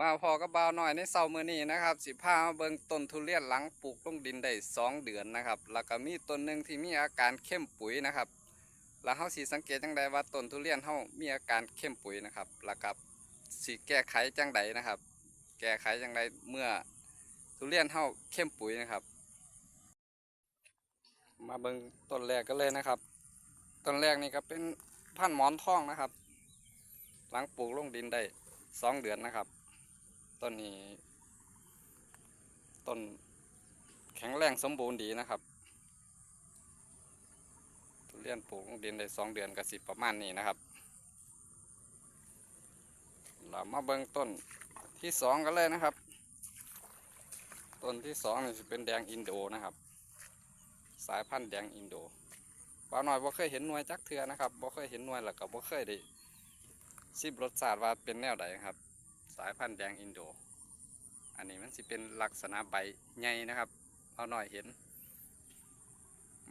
มาพอก็บ่าวหน่อยในเสาร์มื้อนี้นะครับสิพามาเบิ่งต้นทุเรียนหลังปลูกลงดินได้สองเดือนนะครับ แล้วก็มีต้นหนึ่งที่มีอาการเข้มปุ๋ยนะครับ แล้วเฮาสิสังเกตจังใดว่าต้นทุเรียนเฮามีอาการเข้มปุ๋ยนะครับ แล้วก็สิแก้ไขจังใดนะครับ แก้ไขจังใดเมื่อทุเรียนเฮาเข้มปุ๋ยนะครับ มาเบิ่งต้นแรกกันเลยนะครับ ต้นแรกนี่ก็เป็นพันธุ์หมอนทองนะครับ หลังปลูกลงดินได้สองเดือนนะครับ ต้นนี้ต้นแข็งแรงสมบูรณ์ดีนะครับ ทุเรียนปลูกลงดินได้สองเดือนกับสิบประมาณนี้นะครับ เรามาเบิ่งต้นที่สองกันเลยนะครับ ต้นที่สองนี่จะเป็นแดงอินโดนะครับ สายพันธุ์แดงอินโดบ่าวน้อยบ่เคยเห็นหน่วยจักเทือนะครับบ่เคยเห็นหน่วยแล้วก็บ่เคยได้ซิบรสชาติว่าเป็นแนวใดครับ สายพันธุ์แดงอินโด อันนี้มันสิเป็นลักษณะใบใหญ่นะครับ เอาหน่อยเห็น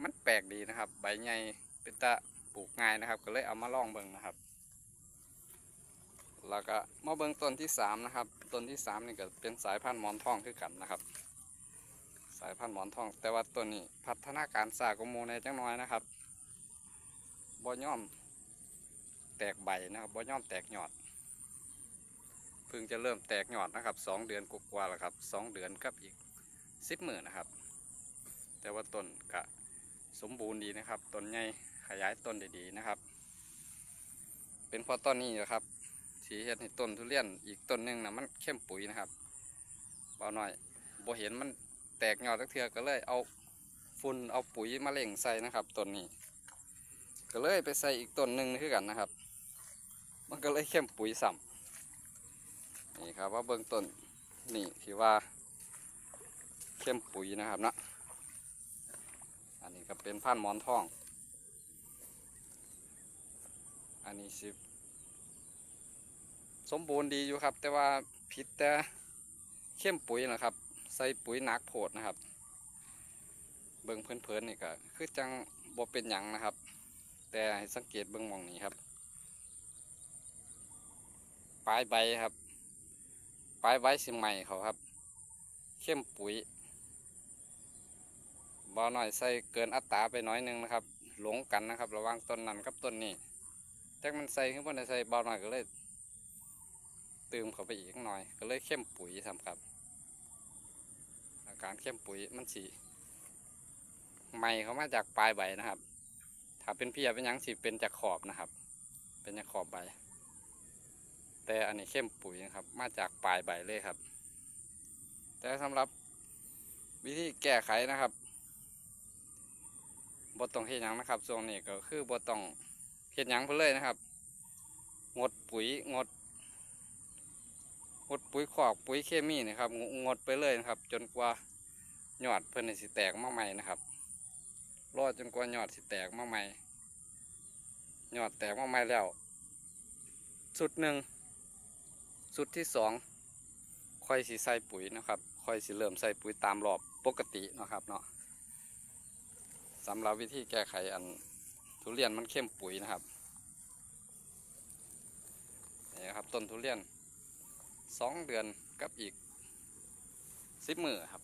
มันแปลกดีนะครับ ใบใหญ่เป็นตะปลูกง่ายนะครับ ก็เลยเอามาลองเบิ่งนะครับ แล้วก็มาเบิ่งต้นที่สามนะครับ ต้นที่สามนี่ก็เป็นสายพันธุ์หมอนทองคือกันนะครับ สายพันธุ์หมอนทอง แต่ว่าตัวนี้พัฒนาการสากว่าหมูในจังน้อยนะครับบ่ย่อมแตกใบนะครับบ่ย่อมแตกยอด พิ่งจะเริ่มแตกยอดนะครับสองเดือนกว่าๆแล้วครับสองเดือนกับอีกสิบหมื่นนะครับ แต่ว่าต้นก็สมบูรณ์ดีนะครับต้นใหญ่ขยายต้นด้ดีนะครับ เป็นเพราะต้นนี้นะครับสีเห็ดให้ต้นทุเรียนอีกต้นหนึ่งนะมันเข้มปุ๋ยนะครับเบาหน่อยบ่เห็นมันแตกยอดสักเทือก็เลยเอาฝุ่นเอาปุ๋ยมาเล่งใส่นะครับต้นนี้ ก็เลยไปใส่อีกต้นหนึ่งคือกันนะครับ มันก็เลยเข้มปุ๋ยซ้ำ นี่ครับว่าเบื้องต้นนี่ที่ว่าเข้มปุ๋ยนะครับนะอันนี้ก็เป็นพันหมอนทอง อันนี้สิสมบูรณ์ดีอยู่ครับ แต่ว่าผิดแต่เข้มปุ๋ยนะครับ ใส่ปุ๋ยหนักโพดนะครับ เบิ่งเพลินๆนี่ก็คือจังบ่เป็นหยังนะครับ แต่สังเกตเบิ่งมองนี้ครับ ปลายใบครับ ปลายใบสิใหม่เขาครับ เข้มปุ๋ยบอหน่อยใส่เกินอัตราไปน้อยหนึงนะครับ หลงกันนะครับ ระว่างต้นนั้นกับต้นนี้แต่มันใส่ขึ้นบนใส่บอหน่อยก็เลยเติมเขาไปอีกหน่อย ก็เลยเข้มปุ๋ยทำครับ อาการเข้มปุ๋ยมันสีใหม่เขามาจากปลายใบนะครับ ถ้าเป็นเพียเป็นยังสีเป็นจากขอบนะครับ เป็นจากขอบใบ แต่อันนี้เข้มปุ๋ยนะครับ มาจากปลายใบเลยครับ แต่สำหรับวิธีแก้ไขนะครับบทต้องเฮ็ดยังนะครับช่วงนี้ก็คือบทต้องเฮ็ดยังไปเลยนะครับ งดปุ๋ยงด งดปุ๋ยขอกปุ๋ยเคมีนะครับ งดไปเลยนะครับ จนกว่ายอดเพิ่นนี่สิแตกมาใหม่นะครับ รอจนกว่ายอดสิแตกมาใหม่ยอดแตกมาใหม่แล้ว สุดหนึ่ง สุดที่สองค่อยสีใส่ปุ๋ยนะครับ ค่อยสีเริ่มใส่ปุ๋ยตามรอบปกตินะครับเนาะสำหรับวิธีแก้ไขอันทุเรียนมันเข้มปุ๋ยนะครับนี่ครับต้นทุเรียนสองเดือนกับอีกสิบมือครับ